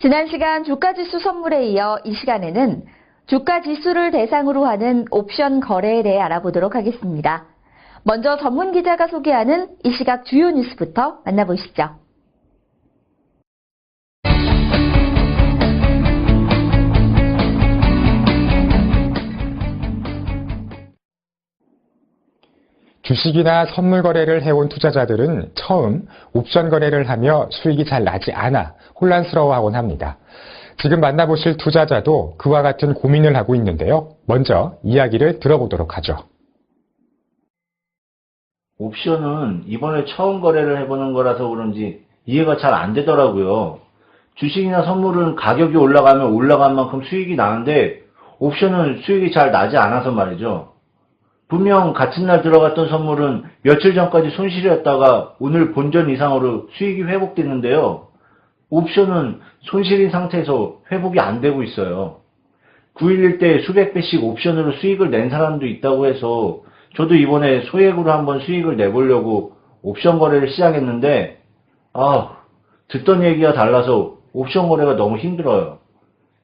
지난 시간 주가지수 선물에 이어 이 시간에는 주가지수를 대상으로 하는 옵션 거래에 대해 알아보도록 하겠습니다. 먼저 전문 기자가 소개하는 이 시각 주요 뉴스부터 만나보시죠. 주식이나 선물 거래를 해온 투자자들은 처음 옵션 거래를 하며 수익이 잘 나지 않아 혼란스러워하곤 합니다. 지금 만나보실 투자자도 그와 같은 고민을 하고 있는데요. 먼저 이야기를 들어보도록 하죠. 옵션은 이번에 처음 거래를 해보는 거라서 그런지 이해가 잘 안 되더라고요. 주식이나 선물은 가격이 올라가면 올라간 만큼 수익이 나는데 옵션은 수익이 잘 나지 않아서 말이죠. 분명 같은 날 들어갔던 선물은 며칠 전까지 손실이었다가 오늘 본전 이상으로 수익이 회복됐는데요. 옵션은 손실인 상태에서 회복이 안 되고 있어요. 911 때 수백 배씩 옵션으로 수익을 낸 사람도 있다고 해서 저도 이번에 소액으로 한번 수익을 내보려고 옵션 거래를 시작했는데 아 듣던 얘기가 달라서 옵션 거래가 너무 힘들어요.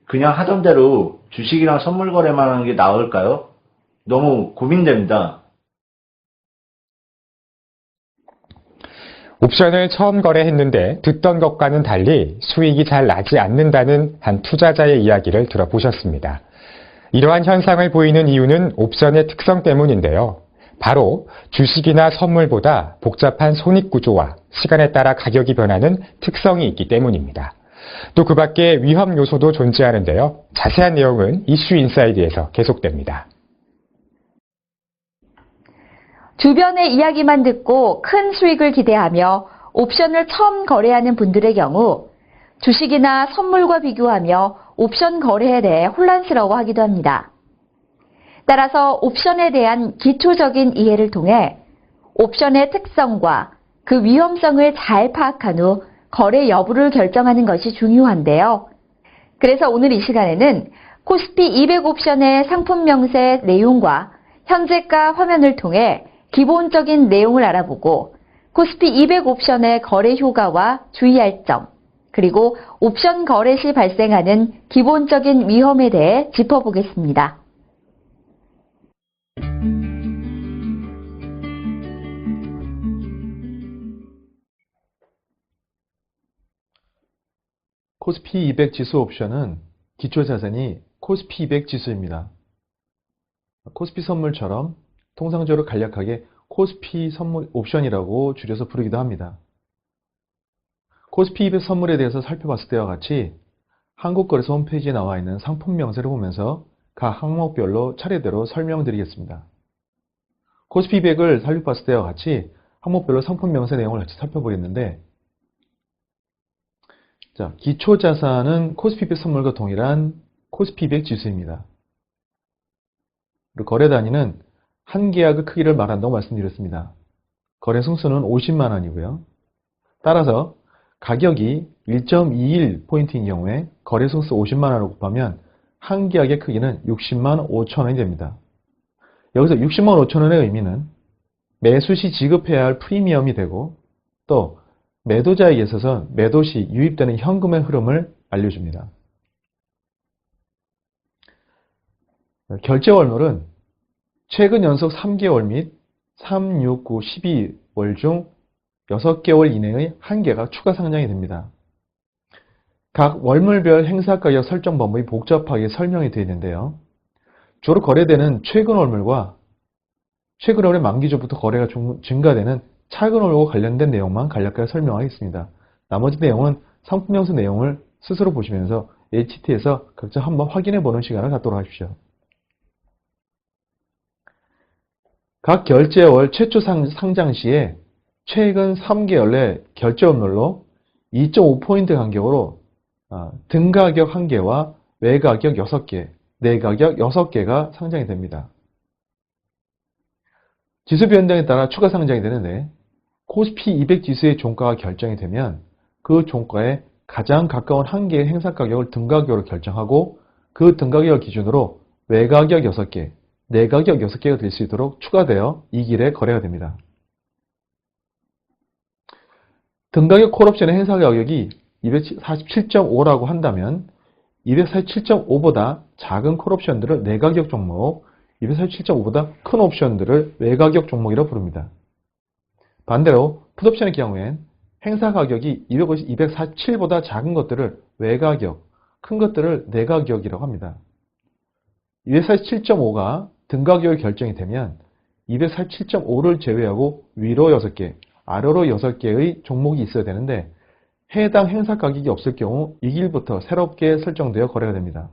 그냥 하던 대로 주식이랑 선물 거래만 하는 게 나을까요? 너무 고민됩니다. 옵션을 처음 거래했는데 듣던 것과는 달리 수익이 잘 나지 않는다는 한 투자자의 이야기를 들어보셨습니다. 이러한 현상을 보이는 이유는 옵션의 특성 때문인데요. 바로 주식이나 선물보다 복잡한 손익 구조와 시간에 따라 가격이 변하는 특성이 있기 때문입니다. 또 그 밖에 위험 요소도 존재하는데요. 자세한 내용은 이슈 인사이드에서 계속됩니다. 주변의 이야기만 듣고 큰 수익을 기대하며 옵션을 처음 거래하는 분들의 경우 주식이나 선물과 비교하며 옵션 거래에 대해 혼란스러워 하기도 합니다. 따라서 옵션에 대한 기초적인 이해를 통해 옵션의 특성과 그 위험성을 잘 파악한 후 거래 여부를 결정하는 것이 중요한데요. 그래서 오늘 이 시간에는 코스피 200 옵션의 상품 명세 내용과 현재가 화면을 통해 기본적인 내용을 알아보고 코스피 200 옵션의 거래 효과와 주의할 점, 그리고 옵션 거래 시 발생하는 기본적인 위험에 대해 짚어보겠습니다. 코스피 200 지수 옵션은 기초 자산이 코스피 200 지수입니다. 코스피 선물처럼 통상적으로 간략하게 코스피 선물 옵션이라고 줄여서 부르기도 합니다. 코스피 200 선물에 대해서 살펴봤을 때와 같이 한국거래소 홈페이지에 나와 있는 상품 명세를 보면서 각 항목별로 차례대로 설명드리겠습니다. 코스피 200을 살펴봤을 때와 같이 항목별로 상품 명세 내용을 같이 살펴보겠는데 자, 기초자산은 코스피 200 선물과 동일한 코스피 200 지수입니다. 그리고 거래 단위는 한 계약의 크기를 말한다고 말씀드렸습니다. 거래 승수는 50만 원이고요. 따라서 가격이 1.21포인트인 경우에 거래 승수 50만 원을 곱하면 한 계약의 크기는 60만 5천 원이 됩니다. 여기서 60만 5천 원의 의미는 매수 시 지급해야 할 프리미엄이 되고 또 매도자에게 있어서 매도 시 유입되는 현금의 흐름을 알려줍니다. 결제 월물은 최근 연속 3개월 및 3, 6, 9, 12월 중 6개월 이내의 한 개가 추가 상장이 됩니다. 각 월물별 행사가격 설정 방법이 복잡하게 설명이 되어 있는데요. 주로 거래되는 최근 월물과 최근 월의 만기조부터 거래가 증가되는 차근 월과 관련된 내용만 간략하게 설명하겠습니다. 나머지 내용은 상품명수 내용을 스스로 보시면서 HT에서 각자 한번 확인해 보는 시간을 갖도록 하십시오. 각 결제월 최초 상장 시에 최근 3개월 내 결제업률로 2.5포인트 간격으로 아, 등가격 1개와 외가격 6개, 내가격 6개가 상장이 됩니다. 지수 변동에 따라 추가 상장이 되는데 코스피 200 지수의 종가가 결정이 되면 그 종가에 가장 가까운 한 개의 행사 가격을 등가격으로 결정하고 그 등가격을 기준으로 외가격 6개, 내 가격 6개가 될 수 있도록 추가되어 이 길에 거래가 됩니다. 등가격 콜옵션의 행사 가격이 247.5라고 한다면 247.5보다 작은 콜옵션들을 내가격 종목, 247.5보다 큰 옵션들을 외가격 종목이라고 부릅니다. 반대로 풋옵션의 경우엔 행사 가격이 250, 247보다 작은 것들을 외가격, 큰 것들을 내가격이라고 합니다. 247.5가 등가격이 결정이 되면 247.5를 제외하고 위로 6개, 아래로 6개의 종목이 있어야 되는데 해당 행사 가격이 없을 경우 이 길부터 새롭게 설정되어 거래가 됩니다.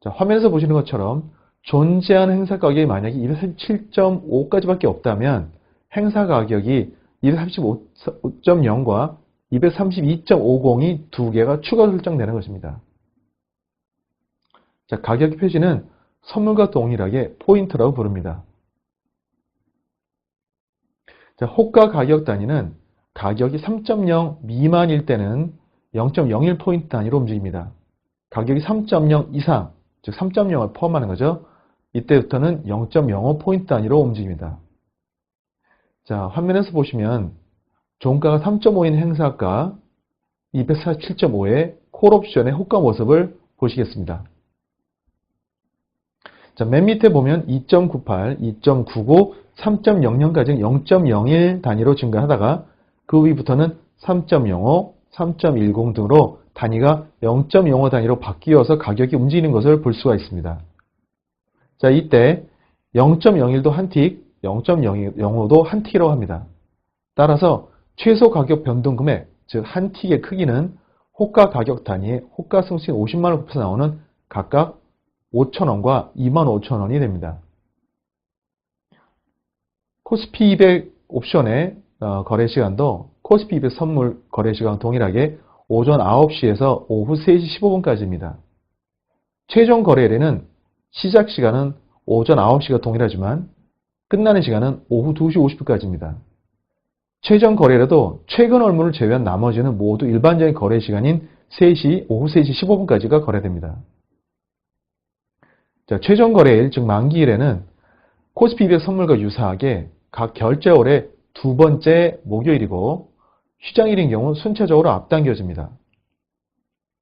자, 화면에서 보시는 것처럼 존재하는 행사 가격이 만약에 247.5까지밖에 없다면 행사 가격이 235.0과 232.50이 두 개가 추가 설정되는 것입니다. 자, 가격 표시는 선물과 동일하게 포인트라고 부릅니다. 자, 호가 가격 단위는 가격이 3.0 미만일 때는 0.01포인트 단위로 움직입니다. 가격이 3.0 이상, 즉 3.0을 포함하는 거죠. 이때부터는 0.05포인트 단위로 움직입니다. 자, 화면에서 보시면 종가가 3.5인 행사가 247.5의 콜옵션의 호가 모습을 보시겠습니다. 자, 맨 밑에 보면 2.98, 2.99, 3.00까지 0.01 단위로 증가하다가 그 위부터는 3.05, 3.10 등으로 단위가 0.05 단위로 바뀌어서 가격이 움직이는 것을 볼 수가 있습니다. 자, 이때 0.01도 한 틱, 0.05도 한 틱이라고 합니다. 따라서 최소 가격 변동 금액, 즉 한 틱의 크기는 호가 가격 단위의 호가 승수인 50만 원 곱해서 나오는 각각 5천원과 2만 5천원이 됩니다. 코스피 200 옵션의 어, 거래 시간도 코스피 200 선물 거래 시간 동일하게 오전 9시에서 오후 3시 15분까지입니다. 최종 거래일에는 시작 시간은 오전 9시가 동일하지만 끝나는 시간은 오후 2시 50분까지입니다. 최종 거래일에도 최근 얼무를 제외한 나머지는 모두 일반적인 거래 시간인 3시, 오후 3시 15분까지가 거래됩니다. 자, 최종 거래일, 즉 만기일에는 코스피 200 선물과 유사하게 각 결제월의 두 번째 목요일이고 휴장일인 경우 순차적으로 앞당겨집니다.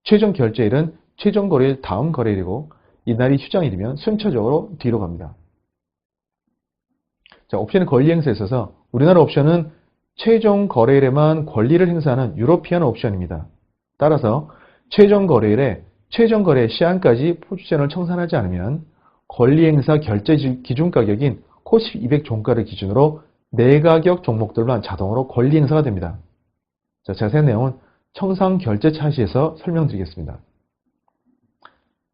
최종 결제일은 최종 거래일 다음 거래일이고 이날이 휴장일이면 순차적으로 뒤로 갑니다. 자, 옵션의 권리 행사에 있어서 우리나라 옵션은 최종 거래일에만 권리를 행사하는 유로피안 옵션입니다. 따라서 최종 거래일에 최종 거래 시한까지 포지션을 청산하지 않으면 권리 행사 결제 기준 가격인 코스피 200 종가를 기준으로 내가격 종목들만 자동으로 권리 행사가 됩니다. 자, 자세한 내용은 청산 결제 차시에서 설명드리겠습니다.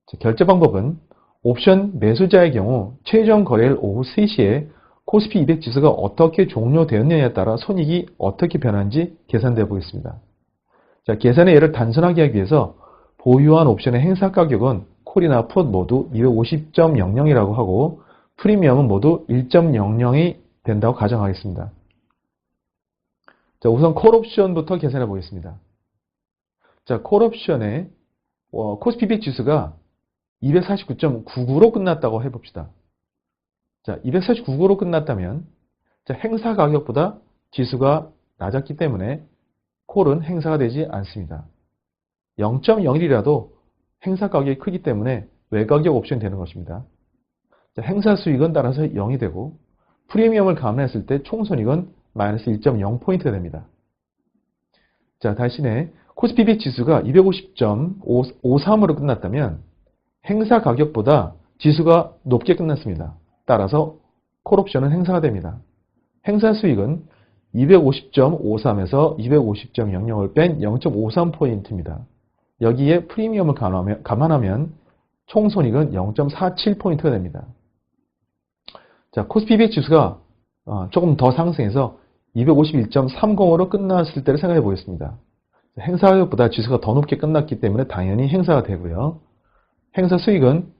자, 결제 방법은 옵션 매수자의 경우 최종 거래일 오후 3시에 코스피 200 지수가 어떻게 종료되었느냐에 따라 손익이 어떻게 변하는지 계산되어 보겠습니다. 자, 계산의 예를 단순하게 하기 위해서 보유한 옵션의 행사 가격은 콜이나 풋 모두 250.00이라고 하고 프리미엄은 모두 1.00이 된다고 가정하겠습니다. 자, 우선 콜 옵션부터 계산해 보겠습니다. 자, 콜 옵션의 어, 코스피 200 지수가 249.99로 끝났다고 해봅시다. 자, 249로 끝났다면 자, 행사 가격보다 지수가 낮았기 때문에 콜은 행사가 되지 않습니다. 0.01이라도 행사 가격이 크기 때문에 외가격 옵션이 되는 것입니다. 자, 행사 수익은 따라서 0이 되고 프리미엄을 감안했을 때 총손익은 마이너스 1.0포인트가 됩니다. 자, 대신에 코스피 100 지수가 250.53으로 끝났다면 행사 가격보다 지수가 높게 끝났습니다. 따라서 콜옵션은 행사가 됩니다. 행사 수익은 250.53에서 250.00을 뺀 0.53포인트입니다. 여기에 프리미엄을 감안하면 총 손익은 0.47포인트가 됩니다. 자, 코스피 200 지수가 어, 조금 더 상승해서 251.30으로 끝났을 때를 생각해 보겠습니다. 행사 가격보다 지수가 더 높게 끝났기 때문에 당연히 행사가 되고요. 행사 수익은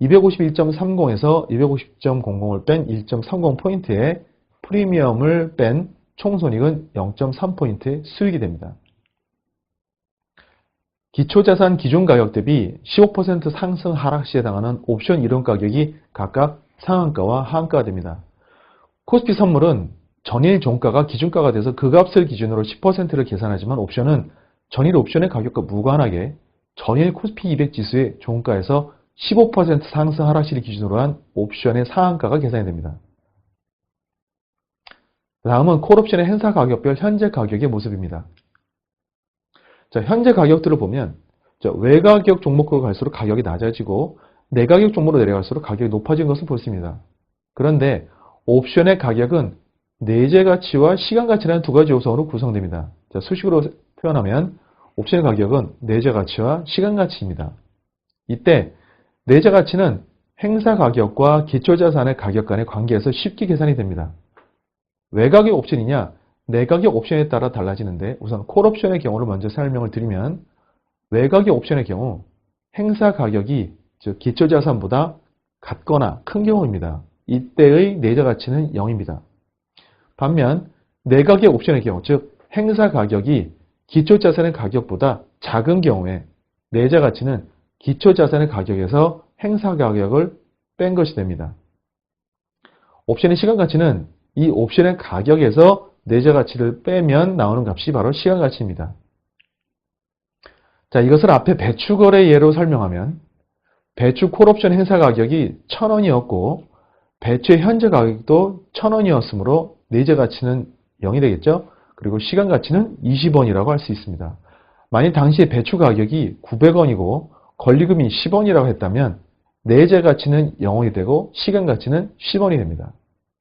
251.30에서 250.00을 뺀 1.30포인트에 프리미엄을 뺀 총손익은 0.3포인트 수익이 됩니다. 기초자산 기준 가격 대비 15% 상승 하락 시에 당하는 옵션 이론 가격이 각각 상한가와 하한가가 됩니다. 코스피 선물은 전일 종가가 기준가가 돼서 그 값을 기준으로 10%를 계산하지만 옵션은 전일 옵션의 가격과 무관하게 전일 코스피 200 지수의 종가에서 15% 상승 하락시를 기준으로 한 옵션의 상한가가 계산이 됩니다. 다음은 콜옵션의 행사 가격별 현재 가격의 모습입니다. 자, 현재 가격들을 보면 자, 외가격 종목으로 갈수록 가격이 낮아지고 내가격 종목으로 내려갈수록 가격이 높아진 것을 볼 수 있습니다. 그런데 옵션의 가격은 내재 가치와 시간 가치라는 두 가지 요소로 구성됩니다. 자, 수식으로 표현하면 옵션의 가격은 내재 가치와 시간 가치입니다. 이때 내재 가치는 행사 가격과 기초 자산의 가격 간의 관계에서 쉽게 계산이 됩니다. 외가격 옵션이냐 내가격 옵션에 따라 달라지는데 우선 콜 옵션의 경우를 먼저 설명을 드리면 외가격 옵션의 경우 행사 가격이 즉 기초 자산보다 같거나 큰 경우입니다. 이때의 내재 가치는 0입니다. 반면 내가격 옵션의 경우 즉 행사 가격이 기초 자산의 가격보다 작은 경우에 내재 가치는 기초 자산의 가격에서 행사 가격을 뺀 것이 됩니다. 옵션의 시간 가치는 이 옵션의 가격에서 내재 가치를 빼면 나오는 값이 바로 시간 가치입니다. 자, 이것을 앞에 배추 거래 예로 설명하면 배추 콜옵션 행사 가격이 1000원이었고 배추의 현재 가격도 1000원이었으므로 내재 가치는 0이 되겠죠? 그리고 시간 가치는 20원이라고 할 수 있습니다. 만약 당시에 배추 가격이 900원이고 권리금이 10원이라고 했다면 내재 가치는 0원이 되고 시간 가치는 10원이 됩니다.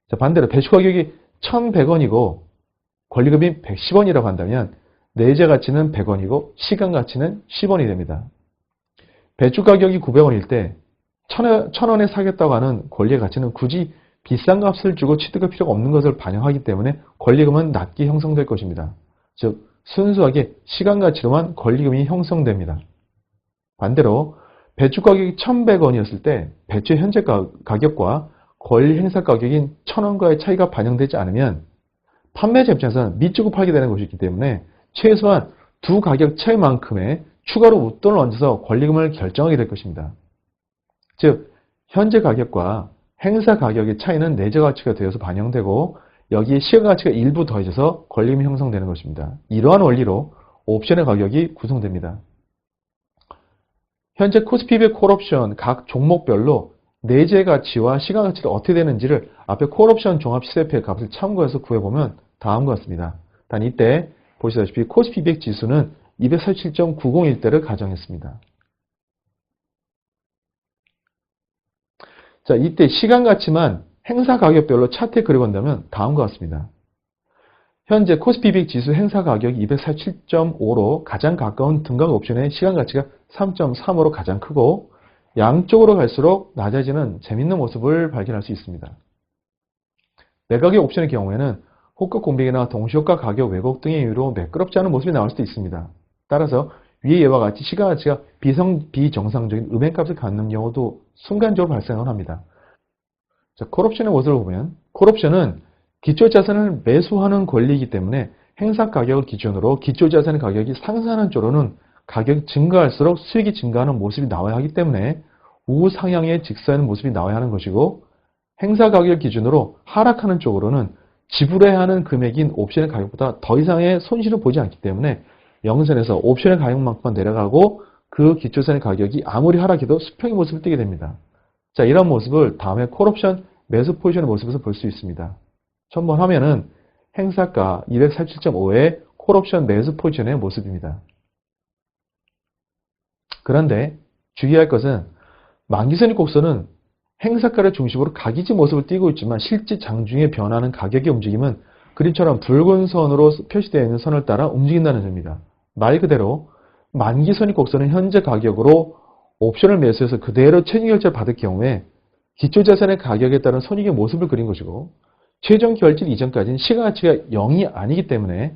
자, 반대로 배추 가격이 1100원이고 권리금이 110원이라고 한다면 내재 가치는 100원이고 시간 가치는 10원이 됩니다. 배추 가격이 900원일 때 1000원에 사겠다고 하는 권리의 가치는 굳이 비싼 값을 주고 취득할 필요가 없는 것을 반영하기 때문에 권리금은 낮게 형성될 것입니다. 즉 순수하게 시간 가치로만 권리금이 형성됩니다. 반대로 배추 가격이 1100원이었을 때 배추의 현재 가, 가격과 권리 행사 가격인 1000원과의 차이가 반영되지 않으면 판매자 입장에서는 밑주고 팔게 되는 것이기 때문에 최소한 두 가격 차이만큼의 추가로 웃돈을 얹어서 권리금을 결정하게 될 것입니다. 즉 현재 가격과 행사 가격의 차이는 내재 가치가 되어서 반영되고 여기에 시가 가치가 일부 더해져서 권리금이 형성되는 것입니다. 이러한 원리로 옵션의 가격이 구성됩니다. 현재 코스피의 콜옵션 각 종목별로 내재 가치와 시간 가치가 어떻게 되는지를 앞에 콜옵션 종합 시세표의 값을 참고해서 구해보면 다음과 같습니다. 단 이때 보시다시피 코스피 200 지수는 247.901대를 가정했습니다. 자, 이때 시간 가치만 행사 가격별로 차트에 그려본다면 다음과 같습니다. 현재 코스피 200 지수 행사 가격이 247.5로 가장 가까운 등각 옵션의 시간 가치가 3.3으로 가장 크고 양쪽으로 갈수록 낮아지는 재밌는 모습을 발견할 수 있습니다. 매각의 옵션의 경우에는 호가 공백이나 동시효과 가격 왜곡 등의 이유로 매끄럽지 않은 모습이 나올 수도 있습니다. 따라서 위의 예와 같이 시간 가치가 비성, 비정상적인 음행값을 갖는 경우도 순간적으로 발생을 합니다. 자, 콜옵션의 모습을 보면 콜옵션은 기초자산을 매수하는 권리이기 때문에 행사 가격을 기준으로 기초자산의 가격이 상승하는 쪽으로는 가격이 증가할수록 수익이 증가하는 모습이 나와야 하기 때문에 우상향의 직사하는 모습이 나와야 하는 것이고 행사 가격을 기준으로 하락하는 쪽으로는 지불해야 하는 금액인 옵션의 가격보다 더 이상의 손실을 보지 않기 때문에 영선에서 옵션의 가격만큼만 내려가고 그 기초선의 가격이 아무리 하락해도 수평의 모습을 띠게 됩니다. 자, 이런 모습을 다음에 콜옵션 매수 포지션의 모습에서 볼 수 있습니다. 첨번 화면은 행사가 247.5의 콜옵션 매수 포지션의 모습입니다. 그런데 주의할 것은 만기선익 곡선은 행사가를 중심으로 각이지 모습을 띠고 있지만 실제 장중에 변하는 가격의 움직임은 그림처럼 붉은 선으로 표시되어 있는 선을 따라 움직인다는 점입니다. 말 그대로 만기선익 곡선은 현재 가격으로 옵션을 매수해서 그대로 최종결제를 받을 경우에 기초자산의 가격에 따른 손익의 모습을 그린 것이고 최종 결제 이전까지는 시간 가치가 0이 아니기 때문에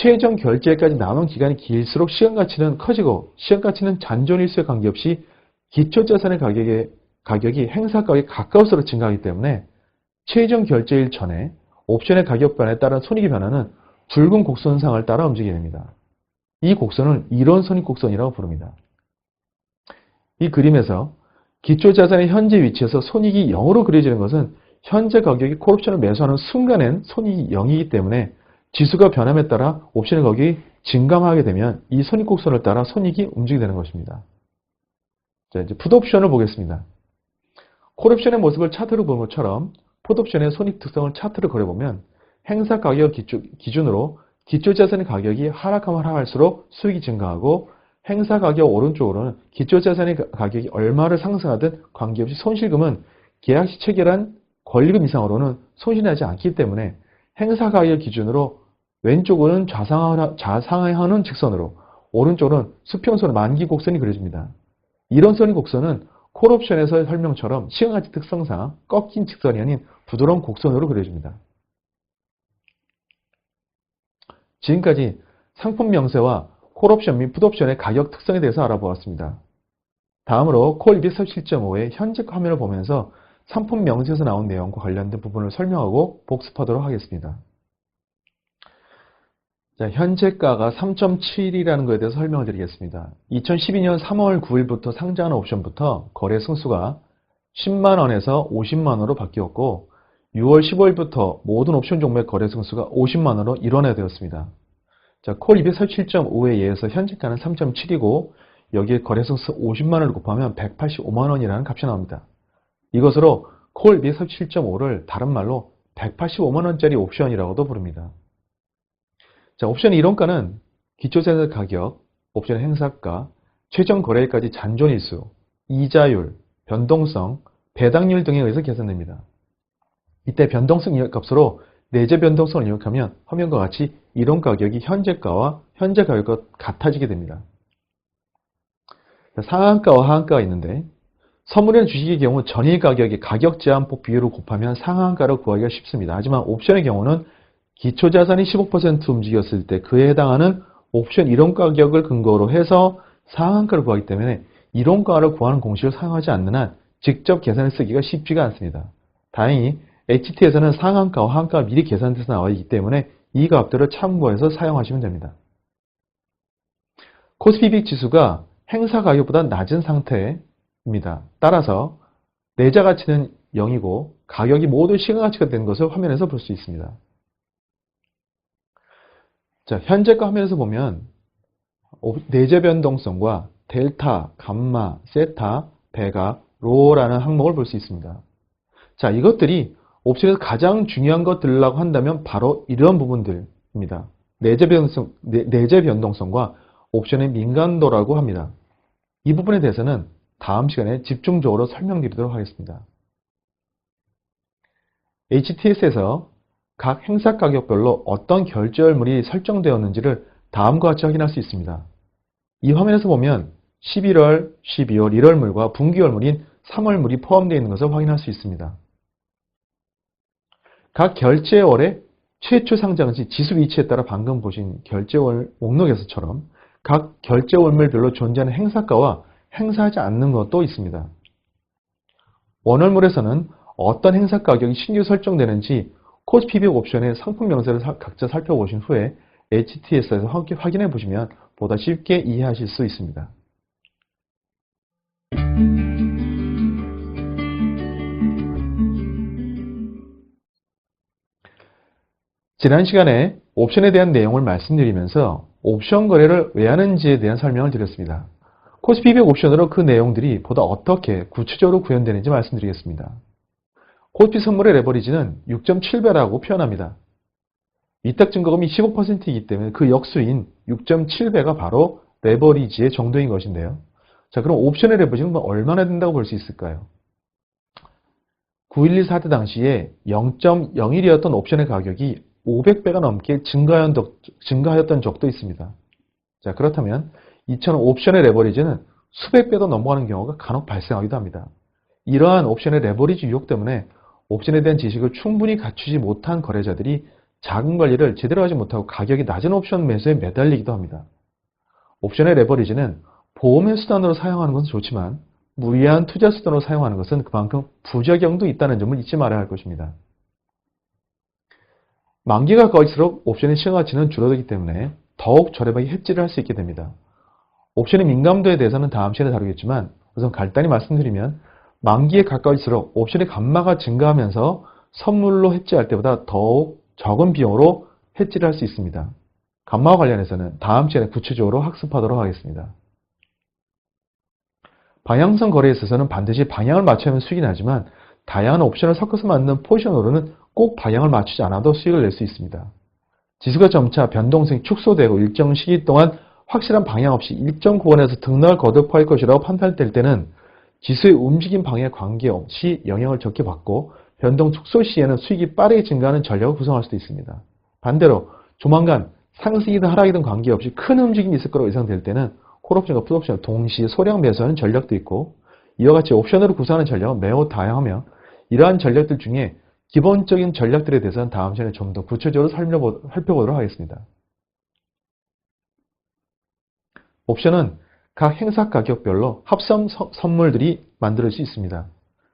최종 결제까지 남은 기간이 길수록 시간 가치는 커지고 시간 가치는 잔존일수에 관계없이 기초자산의 가격의 가격이 행사 가격에 가까울수록 증가하기 때문에 최종 결제일 전에 옵션의 가격 변화에 따른 손익의 변화는 붉은 곡선상을 따라 움직이게 됩니다. 이 곡선을 이론 손익 곡선이라고 부릅니다. 이 그림에서 기초자산의 현재 위치에서 손익이 0으로 그려지는 것은 현재 가격이 콜옵션을 매수하는 순간엔 손익이 0이기 때문에 지수가 변함에 따라 옵션의 가격이 증감하게 되면 이 손익곡선을 따라 손익이 움직이게 되는 것입니다. 자, 이제 풋옵션을 보겠습니다. 콜옵션의 모습을 차트로 보는 것처럼 풋옵션의 손익 특성을 차트로 그려보면 행사 가격 기준, 으로 기초자산의 가격이 하락하면 하락할수록 수익이 증가하고 행사 가격 오른쪽으로는 기초자산의 가- 가격이 얼마를 상승하든 관계없이 손실금은 계약 시 체결한 권리금 이상으로는 손실하지 않기 때문에 행사 가격 기준으로 왼쪽은 좌상하- 좌상하는 직선으로 오른쪽은 수평선 만기 곡선이 그려집니다. 이런 선의 곡선은 콜옵션에서의 설명처럼 시간가치 특성상 꺾인 직선이 아닌 부드러운 곡선으로 그려집니다. 지금까지 상품 명세와 콜옵션 및 풋옵션의 가격 특성에 대해서 알아보았습니다. 다음으로 콜 237.5의 현재 화면을 보면서 상품 명세에서 나온 내용과 관련된 부분을 설명하고 복습하도록 하겠습니다. 자, 현재가가 3.7이라는 것에 대해서 설명을 드리겠습니다. 2012년 3월 9일부터 상장하는 옵션부터 거래 승수가 10만원에서 50만원으로 바뀌었고 6월 15일부터 모든 옵션 종목의 거래 승수가 50만원으로 일원화 되었습니다. 자, 콜 247.5에 의해서 현재가는 3.7이고 여기에 거래 승수 50만원을 곱하면 185만원이라는 값이 나옵니다. 이것으로 콜 247.5를 다른 말로 185만원짜리 옵션이라고도 부릅니다. 자, 옵션 이론가는 기초자산 가격, 옵션 행사가, 최종 거래일까지 잔존일수, 이자율, 변동성, 배당률 등에 의해서 계산됩니다. 이때 변동성 값으로 내재 변동성을 입력하면 화면과 같이 이론 가격이 현재가와 현재 가격과 같아지게 됩니다. 자, 상한가와 하한가가 있는데 선물이나 주식의 경우 전일 가격의 가격 제한폭 비율을 곱하면 상한가를 구하기가 쉽습니다. 하지만 옵션의 경우는 기초자산이 15% 움직였을 때 그에 해당하는 옵션 이론 가격을 근거로 해서 상한가를 구하기 때문에 이론가를 구하는 공식을 사용하지 않는 한 직접 계산을 쓰기가 쉽지가 않습니다. 다행히 HT에서는 상한가와 하한가가 미리 계산돼서 나와 있기 때문에 이 값들을 참고해서 사용하시면 됩니다. 코스피 빅 지수가 행사 가격보다 낮은 상태입니다. 따라서 내자 가치는 0이고 가격이 모두 시간 가치가 된 것을 화면에서 볼 수 있습니다. 자, 현재가 화면에서 보면 내재 변동성과 델타, 감마, 세타, 베가, 로라는 항목을 볼 수 있습니다. 자, 이것들이 옵션에서 가장 중요한 것들이라고 한다면 바로 이런 부분들입니다. 내재 변동성, 내, 내재 변동성과 옵션의 민감도라고 합니다. 이 부분에 대해서는 다음 시간에 집중적으로 설명드리도록 하겠습니다. HTS에서 각 행사 가격별로 어떤 결제월물이 설정되었는지를 다음과 같이 확인할 수 있습니다. 이 화면에서 보면 11월, 12월, 1월물과 분기월물인 3월물이 포함되어 있는 것을 확인할 수 있습니다. 각 결제월의 최초 상장시 지수 위치에 따라 방금 보신 결제월 목록에서처럼 각 결제월물별로 존재하는 행사가와 행사하지 않는 것도 있습니다. 원월물에서는 어떤 행사 가격이 신규 설정되는지 코스피빅 옵션의 상품 명세를 각자 살펴보신 후에 HTS에서 확인해 보시면 보다 쉽게 이해하실 수 있습니다. 지난 시간에 옵션에 대한 내용을 말씀드리면서 옵션 거래를 왜 하는지에 대한 설명을 드렸습니다. 코스피백 옵션으로 그 내용들이 보다 어떻게 구체적으로 구현되는지 말씀드리겠습니다. 코스피 선물의 레버리지는 6.7배라고 표현합니다. 위탁 증거금이 15%이기 때문에 그 역수인 6.7배가 바로 레버리지의 정도인 것인데요. 자, 그럼 옵션의 레버리지는 얼마나 된다고 볼 수 있을까요? 9.11 사태 당시에 0.01이었던 옵션의 가격이 500배가 넘게 증가하였던 적도 있습니다. 자, 그렇다면 이처럼 옵션의 레버리지는 수백 배도 넘어가는 경우가 간혹 발생하기도 합니다. 이러한 옵션의 레버리지 유혹 때문에 옵션에 대한 지식을 충분히 갖추지 못한 거래자들이 자금 관리를 제대로 하지 못하고 가격이 낮은 옵션 매수에 매달리기도 합니다. 옵션의 레버리지는 보험의 수단으로 사용하는 것은 좋지만 무리한 투자 수단으로 사용하는 것은 그만큼 부작용도 있다는 점을 잊지 말아야 할 것입니다. 만기가 가까울수록 옵션의 시간 가치는 줄어들기 때문에 더욱 저렴하게 해지를 할 수 있게 됩니다. 옵션의 민감도에 대해서는 다음 시간에 다루겠지만 우선 간단히 말씀드리면 만기에 가까울수록 옵션의 감마가 증가하면서 선물로 해지할 때보다 더욱 적은 비용으로 해지를 할 수 있습니다. 감마와 관련해서는 다음 시간에 구체적으로 학습하도록 하겠습니다. 방향성 거래에 있어서는 반드시 방향을 하면 수익이 나지만 다양한 옵션을 섞어서 만든 포지션으로는 꼭 방향을 맞추지 않아도 수익을 낼 수 있습니다. 지수가 점차 변동성이 축소되고 일정 시기 동안 확실한 방향 없이 일정 구간에서 등락을 거듭할 것이라고 판단될 때는 지수의 움직임 방향에 관계없이 영향을 적게 받고 변동 축소 시에는 수익이 빠르게 증가하는 전략을 구성할 수도 있습니다. 반대로 조만간 상승이든 하락이든 관계없이 큰 움직임이 있을 거라고 예상될 때는 콜옵션과 풋옵션을 동시에 소량 매수하는 전략도 있고 이와 같이 옵션으로 구성하는 전략은 매우 다양하며 이러한 전략들 중에 기본적인 전략들에 대해서는 다음 시간에 좀 더 구체적으로 살펴보- 살펴보도록 하겠습니다. 옵션은 각 행사 가격별로 합성 서- 선물들이 만들 수 있습니다.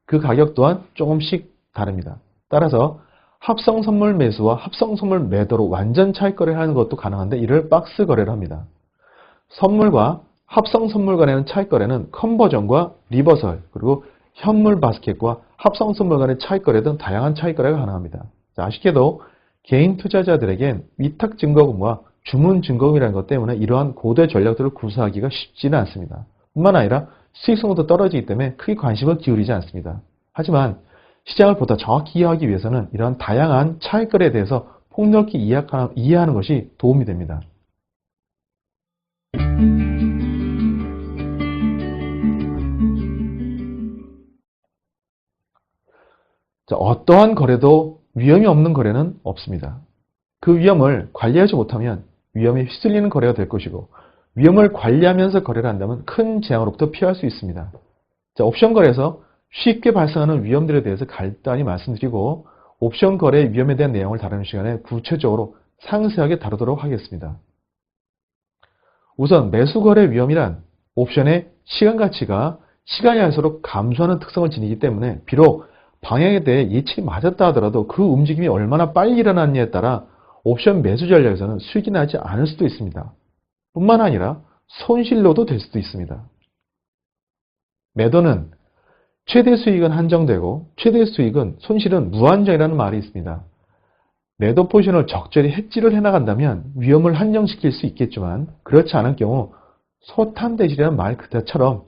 그 가격 또한 조금씩 다릅니다. 따라서 합성 선물 매수와 합성 선물 매도로 완전 차익 거래를 하는 것도 가능한데 이를 박스 거래를 합니다. 선물과 합성 선물 간의 차익 거래는 컨버전과 리버설 그리고 현물 바스켓과 합성 선물 간의 차익 거래 등 다양한 차익 거래가 가능합니다. 자, 아쉽게도 개인 투자자들에겐 위탁 증거금과 주문 증거금이라는 것 때문에 이러한 고도의 전략들을 구사하기가 쉽지는 않습니다. 뿐만 아니라 수익성도 떨어지기 때문에 크게 관심을 기울이지 않습니다. 하지만 시장을 보다 정확히 이해하기 위해서는 이러한 다양한 차익 거래에 대해서 폭넓게 이해하- 이해하는 것이 도움이 됩니다. 자, 어떠한 거래도 위험이 없는 거래는 없습니다. 그 위험을 관리하지 못하면 위험에 휩쓸리는 거래가 될 것이고 위험을 관리하면서 거래를 한다면 큰 재앙으로부터 피할 수 있습니다. 자, 옵션 거래에서 쉽게 발생하는 위험들에 대해서 간단히 말씀드리고 옵션 거래 위험에 대한 내용을 다루는 시간에 구체적으로 상세하게 다루도록 하겠습니다. 우선 매수 거래 위험이란 옵션의 시간 가치가 시간이 갈수록 감소하는 특성을 지니기 때문에 비록 방향에 대해 예측이 맞았다 하더라도 그 움직임이 얼마나 빨리 일어났냐에 따라 옵션 매수 전략에서는 수익이 나지 않을 수도 있습니다. 뿐만 아니라 손실로도 될 수도 있습니다. 매도는 최대 수익은 한정되고 최대 수익은 손실은 무한정이라는 말이 있습니다. 매도 포지션을 적절히 해지를 해나간다면 위험을 한정시킬 수 있겠지만 그렇지 않을 경우 소탄 대실이라는 말 그대처럼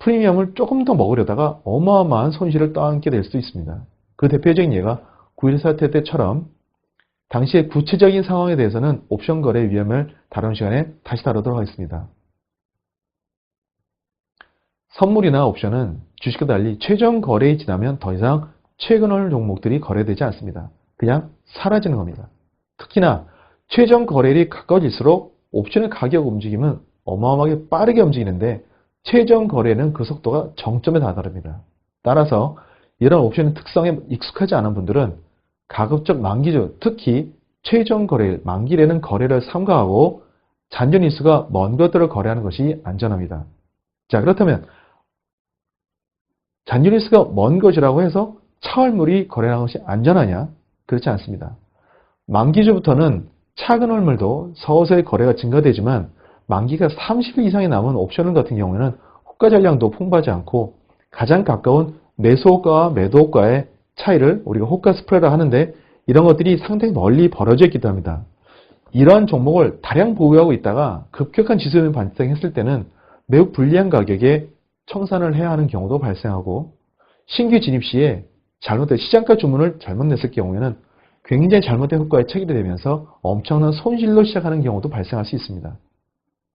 프리미엄을 조금 더 먹으려다가 어마어마한 손실을 떠안게 될 수도 있습니다. 그 대표적인 예가 9.1 사태 때처럼 당시의 구체적인 상황에 대해서는 옵션 거래 위험을 다루는 시간에 다시 다루도록 하겠습니다. 선물이나 옵션은 주식과 달리 최종 거래에 지나면 더 이상 최근월 종목들이 거래되지 않습니다. 그냥 사라지는 겁니다. 특히나 최종 거래일이 가까워질수록 옵션의 가격 움직임은 어마어마하게 빠르게 움직이는데 최종 거래는 그 속도가 정점에 다다릅니다. 따라서 이런 옵션의 특성에 익숙하지 않은 분들은 가급적 만기주, 특히 최종 거래일, 만기일에는 거래를 삼가하고 잔존 일수가 먼 것들을 거래하는 것이 안전합니다. 자, 그렇다면 잔존 일수가 먼 것이라고 해서 차월물이 거래하는 것이 안전하냐? 그렇지 않습니다. 만기주부터는 작은 월물도 서서히 거래가 증가되지만 만기가 30일 이상이 남은 옵션 같은 경우에는 호가 전량도 풍부하지 않고 가장 가까운 매수 호가와 매도 호가의 차이를 우리가 호가 스프레드 하는데 이런 것들이 상당히 멀리 벌어져 있기도 합니다. 이러한 종목을 다량 보유하고 있다가 급격한 지수염이 발생했을 때는 매우 불리한 가격에 청산을 해야 하는 경우도 발생하고 신규 진입 시에 잘못된 시장가 주문을 잘못 냈을 경우에는 굉장히 잘못된 효과에 체결이 되면서 엄청난 손실로 시작하는 경우도 발생할 수 있습니다.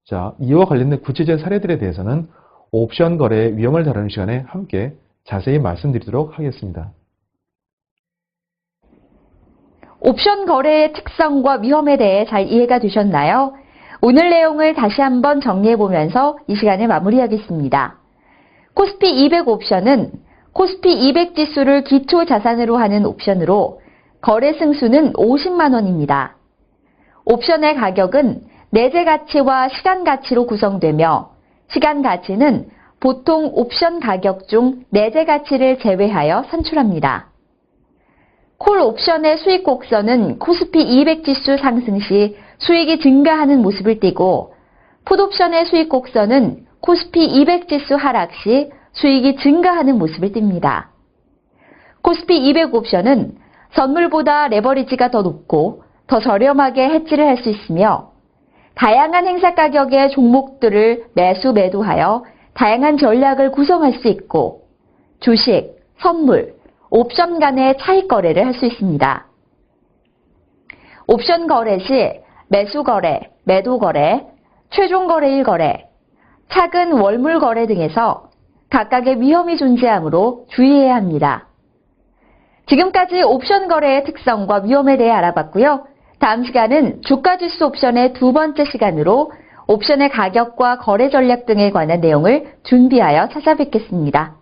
자, 이와 관련된 구체적인 사례들에 대해서는 옵션 거래의 위험을 다루는 시간에 함께 자세히 말씀드리도록 하겠습니다. 옵션 거래의 특성과 위험에 대해 잘 이해가 되셨나요? 오늘 내용을 다시 한번 정리해 보면서 이 시간을 마무리하겠습니다. 코스피 200 옵션은 코스피 200 지수를 기초 자산으로 하는 옵션으로 거래 승수는 50만 원입니다. 옵션의 가격은 내재 가치와 시간 가치로 구성되며 시간 가치는 보통 옵션 가격 중 내재 가치를 제외하여 산출합니다. 콜 옵션의 수익 곡선은 코스피 200 지수 상승 시 수익이 증가하는 모습을 띠고 풋 옵션의 수익 곡선은 코스피 200 지수 하락 시 수익이 증가하는 모습을 띱니다. 코스피 200 옵션은 선물보다 레버리지가 더 높고 더 저렴하게 해지를 할 수 있으며 다양한 행사 가격의 종목들을 매수 매도하여 다양한 전략을 구성할 수 있고 주식, 선물, 옵션 간의 차익 거래를 할 수 있습니다. 옵션 거래 시 매수 거래, 매도 거래, 최종 거래일 거래, 차근 월물 거래 등에서 각각의 위험이 존재하므로 주의해야 합니다. 지금까지 옵션 거래의 특성과 위험에 대해 알아봤고요. 다음 시간은 주가지수 옵션의 두 번째 시간으로 옵션의 가격과 거래 전략 등에 관한 내용을 준비하여 찾아뵙겠습니다.